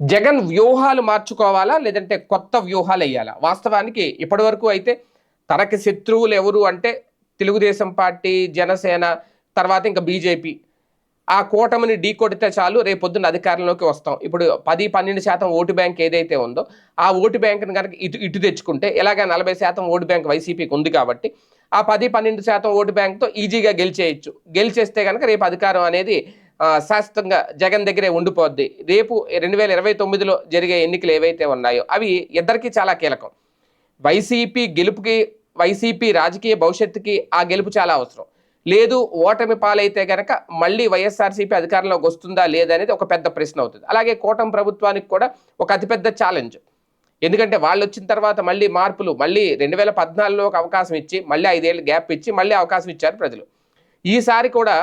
జగన్ వ్యూహాలు మార్చుకోవాలా లేదంటే కొత్త వ్యూహాలు వేయాలా? వాస్తవానికి ఇప్పటివరకు అయితే తనకి శత్రువులు ఎవరు అంటే తెలుగుదేశం పార్టీ జనసేన తర్వాత ఇంకా బీజేపీ. ఆ కూటమిని ఢీకొడితే చాలు రేపొద్దున అధికారంలోకి వస్తాం. ఇప్పుడు పది పన్నెండు శాతం ఓటు బ్యాంక్ ఏదైతే ఉందో ఆ ఓటు బ్యాంకుని కనుక ఇటు ఇటు తెచ్చుకుంటే ఎలాగ నలభై శాతం ఓటు బ్యాంక్ వైసీపీకి ఉంది కాబట్టి ఆ పది పన్నెండు శాతం ఓటు బ్యాంక్తో ఈజీగా గెలిచేయచ్చు. గెలిచేస్తే కనుక రేపు అధికారం అనేది శాశ్వతంగా జగన్ దగ్గరే ఉండిపోద్ది. రేపు రెండు వేల ఇరవై తొమ్మిదిలో జరిగే ఎన్నికలు ఏవైతే ఉన్నాయో అవి ఇద్దరికీ చాలా కీలకం. వైసీపీ గెలుపుకి వైసీపీ రాజకీయ భవిష్యత్తుకి ఆ గెలుపు చాలా అవసరం. లేదు ఓటమి పాలైతే కనుక మళ్ళీ వైఎస్ఆర్సీపీ అధికారంలోకి వస్తుందా లేదనేది ఒక పెద్ద ప్రశ్న అవుతుంది. అలాగే కూటమి ప్రభుత్వానికి కూడా ఒక అతిపెద్ద ఛాలెంజ్ ఎందుకంటే వాళ్ళు వచ్చిన తర్వాత మళ్ళీ మార్పులు మళ్ళీ రెండు వేల పద్నాలుగులో ఒక అవకాశం ఇచ్చి మళ్ళీ ఐదేళ్ళు గ్యాప్ ఇచ్చి మళ్ళీ అవకాశం ఇచ్చారు ప్రజలు. ఈసారి కూడా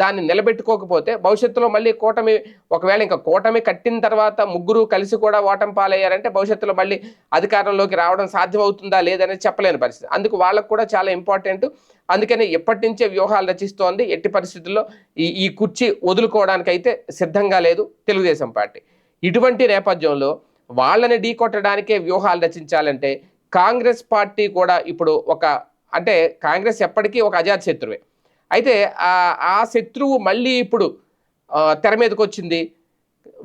దాన్ని నిలబెట్టుకోకపోతే భవిష్యత్తులో మళ్ళీ కూటమి ఒకవేళ ఇంకా కూటమి కట్టిన తర్వాత ముగ్గురు కలిసి కూడా ఓటమి పాలయ్యారంటే భవిష్యత్తులో మళ్ళీ అధికారంలోకి రావడం సాధ్యమవుతుందా లేదనేది చెప్పలేని పరిస్థితి. అందుకు వాళ్ళకు కూడా చాలా ఇంపార్టెంట్. అందుకని ఎప్పటి నుంచే వ్యూహాలు రచిస్తోంది. ఎట్టి పరిస్థితుల్లో ఈ ఈ కుర్చీ వదులుకోవడానికైతే సిద్ధంగా లేదు తెలుగుదేశం పార్టీ. ఇటువంటి నేపథ్యంలో వాళ్ళని ఢీకొట్టడానికే వ్యూహాలు రచించాలంటే కాంగ్రెస్ పార్టీ కూడా ఇప్పుడు ఒక అంటే కాంగ్రెస్ ఎప్పటికీ ఒక అజాత శత్రువే అయితే ఆ శత్రువు మళ్ళీ ఇప్పుడు తెర మీదకి వచ్చింది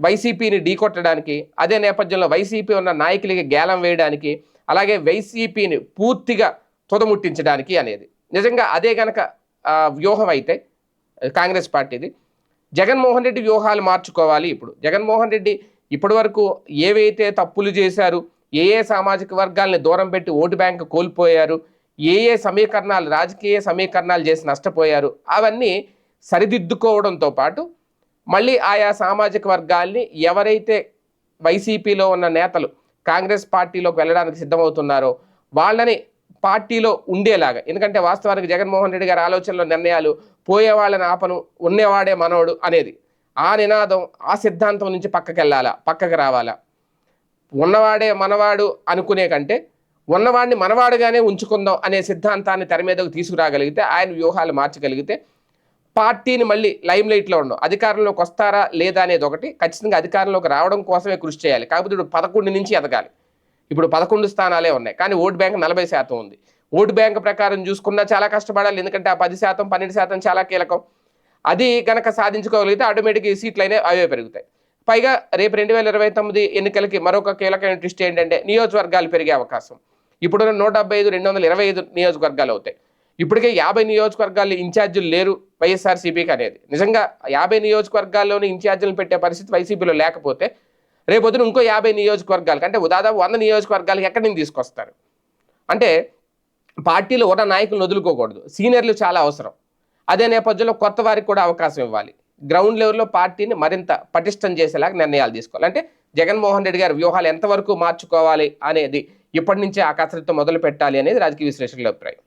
వైసీపీని ఢీకొట్టడానికి అదే నేపథ్యంలో వైసీపీ ఉన్న నాయకులకి గేలం వేయడానికి అలాగే వైసీపీని పూర్తిగా తుదముట్టించడానికి అనేది. నిజంగా అదే గనక వ్యూహం అయితే కాంగ్రెస్ పార్టీది. జగన్మోహన్ రెడ్డి వ్యూహాలు మార్చుకోవాలి ఇప్పుడు. జగన్మోహన్ రెడ్డి ఇప్పటివరకు ఏవైతే తప్పులు చేశారు ఏ ఏ సామాజిక వర్గాల్ని దూరం పెట్టి ఓటు బ్యాంక్ కోల్పోయారు ఏ ఏ సమీకరణాలు రాజకీయ సమీకరణాలు చేసి నష్టపోయారు అవన్నీ సరిదిద్దుకోవడంతో పాటు మళ్ళీ ఆయా సామాజిక వర్గాల్ని ఎవరైతే వైసీపీలో ఉన్న నేతలు కాంగ్రెస్ పార్టీలోకి వెళ్ళడానికి సిద్ధమవుతున్నారో వాళ్ళని పార్టీలో ఉండేలాగా ఎందుకంటే వాస్తవానికి జగన్మోహన్ రెడ్డి గారి ఆలోచనలో నిర్ణయాలు పోయే వాళ్ళని ఆపను ఉన్నవాడే మనోడు అనేది ఆ నినాదం ఆ సిద్ధాంతం నుంచి పక్కకి వెళ్ళాలా పక్కకి రావాలా? ఉన్నవాడే మనవాడు అనుకునే కంటే ఉన్నవాడిని మనవాడుగానే ఉంచుకుందాం అనే సిద్ధాంతాన్ని తెర మీదకు తీసుకురాగలిగితే ఆయన వ్యూహాలు మార్చగలిగితే పార్టీని మళ్ళీ లైమ్ లైట్లో ఉండవు. అధికారంలోకి వస్తారా లేదా అనేది ఒకటి. ఖచ్చితంగా అధికారంలోకి రావడం కోసమే కృషి చేయాలి. కాకపోతే ఇప్పుడు పదకొండు నుంచి ఎదగాలి. ఇప్పుడు పదకొండు స్థానాలే ఉన్నాయి. కానీ ఓటు బ్యాంక్ నలభై శాతం ఉంది. ఓటు బ్యాంక్ ప్రకారం చూసుకున్నా చాలా కష్టపడాలి. ఎందుకంటే ఆ పది శాతం పన్నెండు శాతం చాలా కీలకం. అది కనుక సాధించుకోగలిగితే ఆటోమేటిక్గా ఈ సీట్లు అయినా అవే పెరుగుతాయి. పైగా రేపు రెండు వేల ఇరవై తొమ్మిది ఎన్నికలకి మరొక కీలకమైన ట్విస్ట్ ఏంటంటే నియోజకవర్గాలు పెరిగే అవకాశం. ఇప్పుడున్న నూట డెబ్బై ఐదు రెండు వందల ఇరవై ఐదు నియోజకవర్గాలు అవుతాయి. ఇప్పటికే యాభై నియోజకవర్గాల్లో ఇన్ఛార్జీలు లేరు వైఎస్ఆర్సీపీకి అనేది. నిజంగా యాభై నియోజకవర్గాల్లోని ఇన్ఛార్జీలు పెట్టే పరిస్థితి వైసీపీలో లేకపోతే రేపొద్దున ఇంకో యాభై నియోజకవర్గాలకు అంటే దాదాపు వంద నియోజకవర్గాలకి ఎక్కడి నుంచి తీసుకొస్తారు? అంటే పార్టీలో ఉన్న నాయకులను వదులుకోకూడదు. సీనియర్లు చాలా అవసరం. అదే నేపథ్యంలో కొత్త వారికి కూడా అవకాశం ఇవ్వాలి. గ్రౌండ్ లెవెల్లో పార్టీని మరింత పటిష్టం చేసేలాగా నిర్ణయాలు తీసుకోవాలి. అంటే జగన్మోహన్ రెడ్డి గారి వ్యూహాలు ఎంతవరకు మార్చుకోవాలి అనేది ఇప్పటి నుంచే ఆ కసరత్తు మొదలు పెట్టాలి అనేది రాజకీయ విశ్లేషకుల అభిప్రాయం.